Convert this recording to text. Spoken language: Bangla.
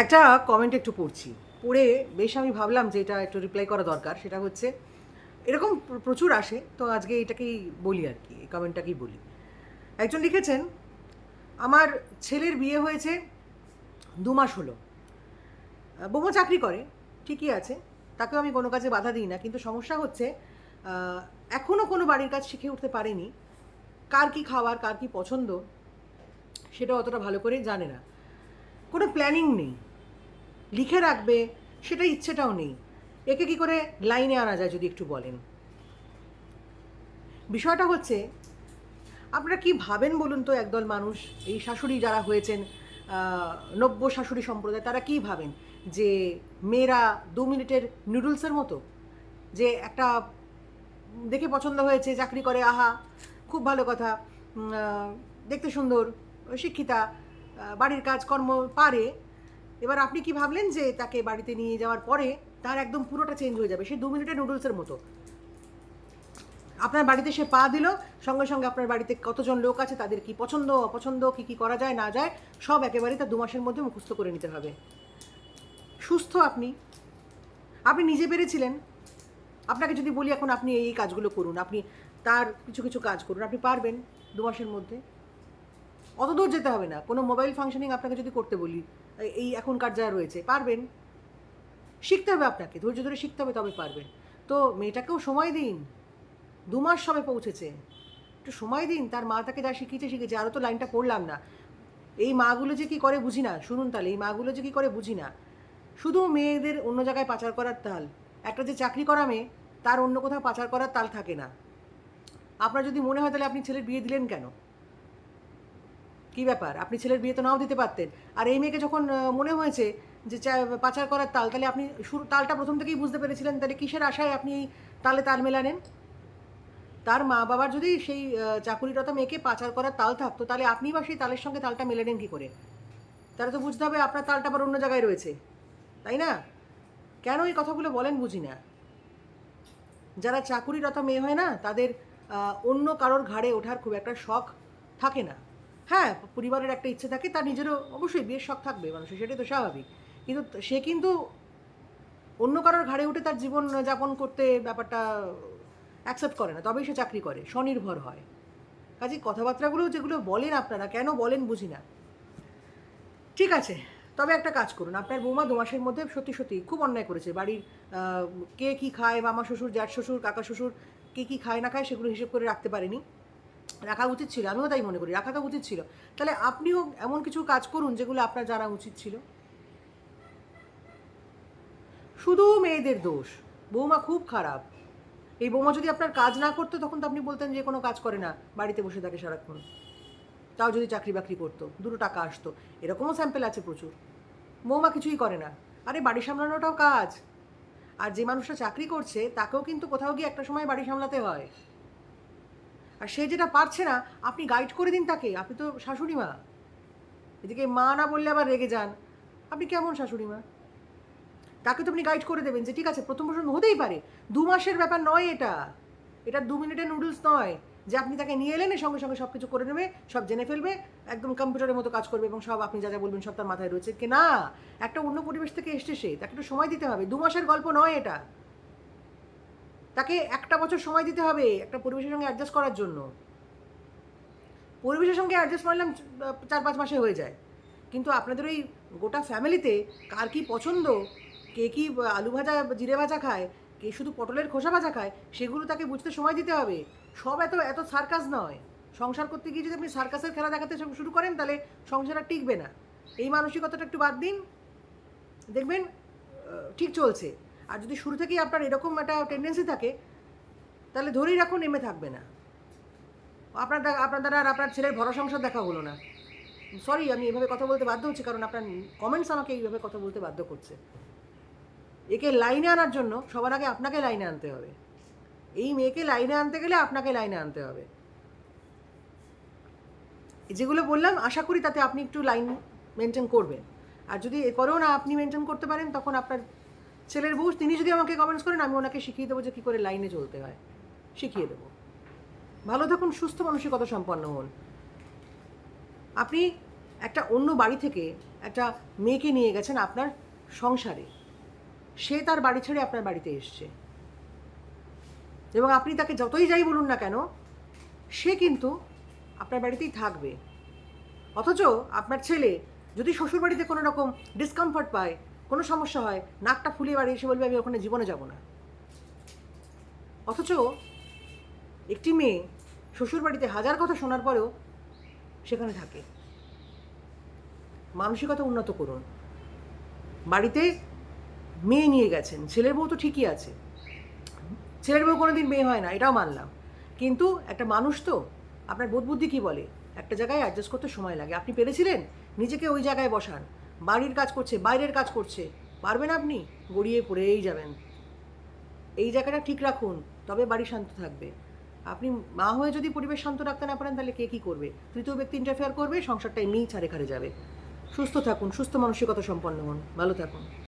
একটা কমেন্ট একটু পড়ছি। পড়ে বেশ আমি ভাবলাম যে এটা একটু রিপ্লাই করা দরকার, সেটা হচ্ছে এরকম প্রচুর আসে, তো আজকে এটাকেই বলি আর কি, এই কমেন্টটাকেই বলি। একজন লিখেছেন, আমার ছেলের বিয়ে হয়েছে দু মাস হলো। বৌমা চাকরি করে, ঠিকই আছে, তাকেও আমি কোনো কাজে বাধা দিই না, কিন্তু সমস্যা হচ্ছে এখনও কোনো বাড়ির কাজ শিখে উঠতে পারেনি। কার কি খাবার, কার কি পছন্দ সেটা অতটা ভালো করে জানে না। কোনো প্ল্যানিং নেই। লিখে রাখবে, সেটা ইচ্ছেটাও নেই। একে কি করে লাইনে আনা যায় যদি একটু বলেন? বিষয়টা হচ্ছে, আপনারা কি ভাবেন বলুন তো একদল মানুষ, এই শাশুড়ি যারা হয়েছেন নব্য শাশুড়ি সম্প্রদায়, তারা কি ভাবেন? যে মেয়েরা দু মিনিটের নুডলসের মতো? যে একটা দেখে পছন্দ হয়েছে, চাকরি করে, আহা, খুব ভালো কথা দেখতে সুন্দর, শিক্ষিতা বাড়ির কাজকর্ম পারে, এবার আপনি কি ভাবলেন যে তাকে বাড়িতে নিয়ে যাওয়ার পরে তার একদম পুরোটা চেঞ্জ হয়ে যাবে? সে দু মিনিটের নুডলসের মতো। আপনার বাড়িতে সে পা দিল, সঙ্গে সঙ্গে আপনার বাড়িতে কতজন লোক আছে, তাদের কি পছন্দ, অপছন্দ, কি কি করা যায়, না যায়, সব একেবারে তার দু মাসের মধ্যে মুখস্থ করে নিতে হবে। সুস্থ আপনি। আপনি নিজে পেরেছিলেন। আপনাকে যদি বলি এখন আপনি এই কাজগুলো করুন, আপনি তার কিছু কিছু কাজ করুন, আপনি পারবেন দু মাসের মধ্যে। অত দূর যেতে হবে না। কোনো মোবাইল ফাংশনিং আপনাকে যদি করতে বলি, এই- এখনকার যা রয়েছে, পারবেন? শিখতে হবে আপনাকে, ধৈর্য ধরে শিখতে হবে, তবে পারবেন। তো মেয়েটাকেও সময় দিন। দু মাস সবে পৌঁছেছে। একটু সময় দিন, তার মা তাকে যা শিখিয়েছে শিখেছে আরও তো লাইনটা পড়লাম না। এই মাগুলো যে কি করে বুঝি না? শুনুন তাহলে, এই মাগুলো যে কি করে বুঝি না? শুধু মেয়েদের অন্য জায়গায় পাচার করার তাল। একটা যে চাকরি করা মেয়ে, তার অন্য কোথাও পাচার করার তাল থাকে না। আপনার যদি মনে হয় তাহলে আপনি ছেলের বিয়ে দিলেন কেন? কি ব্যাপার? আপনি ছেলের বিয়ে তো নাও দিতে পারতেন। আর এই মেয়েকে যখন মনে হয়েছে যে পাচার করার তাল, তাহলে আপনি শুরু, তালটা প্রথম থেকেই বুঝতে পেরেছিলেন, তাহলে কিসের আশায় আপনি তালে তাল মেলানেন তার মা বাবার যদি সেই চাকুরিরত মেয়েকে পাচার করার তাল থাকতো, তাহলে আপনি বা সেই তালের সঙ্গে তালটা মেলে নেন কী করে? তাহলে তো বুঝতে হবে আপনার তালটা আবার অন্য জায়গায় রয়েছে। তাই না? কেন এই কথাগুলো বলেন বুঝি না। যারা চাকুরিরত মেয়ে হয় না, তাদের অন্য কারোর ঘাড়ে ওঠার খুব একটা শখ থাকে না। হ্যাঁ পরিবারের একটা ইচ্ছে থাকে, তার নিজেরও অবশ্যই বিয়ের শখ থাকবে, মানুষের, সেটাই তো স্বাভাবিক। কিন্তু সে কিন্তু অন্য কারোর ঘাড়ে উঠে তার জীবন যাপন করতে ব্যাপারটা অ্যাকসেপ্ট করে না, তবেই সে চাকরি করে, স্বনির্ভর হয়। কাজে কথাবার্তাগুলো যেগুলো বলেন আপনারা, কেন বলেন বুঝি না। ঠিক আছে, তবে একটা কাজ করুন, আপনার বৌমা দু মাসের মধ্যে সত্যি সত্যি খুব অন্যায় করেছে, বাড়ির কে কি খায়, মামা শ্বশুর, জ্যাঠ শ্বশুর, কাকা শ্বশুর, কে কি খায় না খায় সেগুলো হিসেব করে রাখতে পারেনি। রাখা উচিত ছিল, আমিও তাই মনে করি, রাখাটা উচিত ছিল। তাহলে আপনিও এমন কিছু কাজ করুন যেগুলো আপনার জানা উচিত ছিল। শুধু মেয়েদের দোষ, বৌমা খুব খারাপ। এই বৌমা যদি আপনার কাজ না করতো, তখন তো আপনি বলতেন যে কোনো কাজ করে না, বাড়িতে বসে থাকে সারাক্ষণ। তাও যদি চাকরি বাকরি করতো, দুটো টাকা আসতো, এরকমও স্যাম্পেল আছে প্রচুর। বৌমা কিছুই করে না। আরে বাড়ি সামলানোটাও কাজ। আর যে মানুষটা চাকরি করছে, তাকেও কিন্তু কোথাও গিয়ে একটা সময় বাড়ি সামলাতে হয়। আর সে যেটা পারছে না, আপনি গাইড করে দিন তাকে, আপনি তো শাশুড়ি মা। এদিকে মা না বললে আবার রেগে যান। আপনি কেমন শাশুড়ি মা? তাকে তো আপনি গাইড করে দেবেন যে, ঠিক আছে, প্রথম প্রথম হতেই পারে। দু মাসের ব্যাপার নয় এটা। এটা দু মিনিটের নুডলস নয়। যে আপনি তাকে নিয়ে এলেন সঙ্গে সঙ্গে সব কিছু করে নেবে, সব জেনে ফেলবে, একদম কম্পিউটারের মতো কাজ করবে এবং সব আপনি যা যা বলবেন সব তার মাথায় রয়েছে। কি না, একটা অন্য পরিবেশ থেকে এসছে সে, তাকে একটু সময় দিতে হবে। দু মাসের গল্প নয় এটা। তাকে একটা বছর সময় দিতে হবে একটা পরিবেশের সঙ্গে অ্যাডজাস্ট করার জন্য। পরিবেশের সঙ্গে অ্যাডজাস্ট করলাম চার পাঁচ মাসে হয়ে যায়। কিন্তু আপনাদের ওই গোটা ফ্যামিলিতে কার কি পছন্দ, কে কি আলু ভাজা, জিরে ভাজা খায়, কে শুধু পটলের খোসা ভাজা খায়, সেগুলো তাকে বুঝতে সময় দিতে হবে। সব এত এত সার্কাস নয়। সংসার করতে গিয়ে যদি আপনি সার্কাসের খেলা দেখাতে শুরু করেন, তাহলে সংসার আর টিকবে না। এই মানসিকতাটা একটু বাদ দিন। দেখবেন ঠিক চলছে। আর যদি শুরু থেকেই আপনার এরকম একটা টেন্ডেন্সি থাকে, তাহলে ধরেই রাখুন নেমে থাকবে না। আপনার আপনার দ্বারা আর আপনার ছেলের ভরা সংসার দেখা হলো না। সরি আমি এভাবে কথা বলতে বাধ্য হচ্ছি, কারণ আপনার কমেন্টস আমাকে এইভাবে কথা বলতে বাধ্য করছে। একে লাইনে আনার জন্য সবার আগে আপনাকে লাইনে আনতে হবে। এই মেয়েকে লাইনে আনতে গেলে আপনাকে লাইনে আনতে হবে। যেগুলো বললাম, আশা করি তাতে আপনি একটু লাইন মেনটেন করবেন। আর যদি এরপরেও না আপনি মেনটেন করতে পারেন, তখন আপনার ছেলের বউ, তিনি যদি আমাকে কমেন্টস করেন, আমি ওনাকে শিখিয়ে দেবো যে কী করে লাইনে চলতে হয়। শিখিয়ে দেবো। ভালো থাকুন, সুস্থ মানসিকতা সম্পন্ন হন। আপনি একটা অন্য বাড়ি থেকে একটা মেয়েকে নিয়ে গেছেন আপনার সংসারে। সে তার বাড়ি ছেড়ে আপনার বাড়িতে এসছে। এবং আপনি তাকে যতই যাই বলুন না কেন, সে কিন্তু আপনার বাড়িতেই থাকবে। অথচ আপনার ছেলে যদি শ্বশুরবাড়িতে কোনো রকম ডিসকমফর্ট পায় কোনো সমস্যা হয়, নাকটা ফুলিয়ে বাড়ি এসে বলবে, আমি ওখানে জীবনে যাব না। অথচ একটি মেয়ে শ্বশুরবাড়িতে হাজার কথা শোনার পরেও সেখানে থাকে। মানসিকতা উন্নত করুন। বাড়িতে মেয়ে নিয়ে গেছেন, ছেলের বউ তো ঠিকই আছে। ছেলের বউ কোনোদিন মেয়ে হয় না, এটাও মানলাম। কিন্তু একটা মানুষ তো, আপনার বোধ বুদ্ধি কী বলে? একটা জায়গায় অ্যাডজাস্ট করতে সময় লাগে। আপনি পেরেছিলেন? নিজেকে ওই জায়গায় বসান। বাড়ির কাজ করছে, বাইরের কাজ করছে। পারবেন আপনি? গড়িয়ে পড়েই যাবেন। এই জায়গাটা ঠিক রাখুন, তবে বাড়ি শান্ত থাকবে। আপনি মা হয়ে যদি পরিবেশ শান্ত রাখতে না পারেন, তাহলে কে কী করবে? তৃতীয় ব্যক্তি ইন্টারফেয়ার করবে, সংসারটা এমনিই ছাড়ে খাড়ে যাবে। সুস্থ থাকুন, সুস্থ মানসিকতা সম্পন্ন হন। ভালো থাকুন।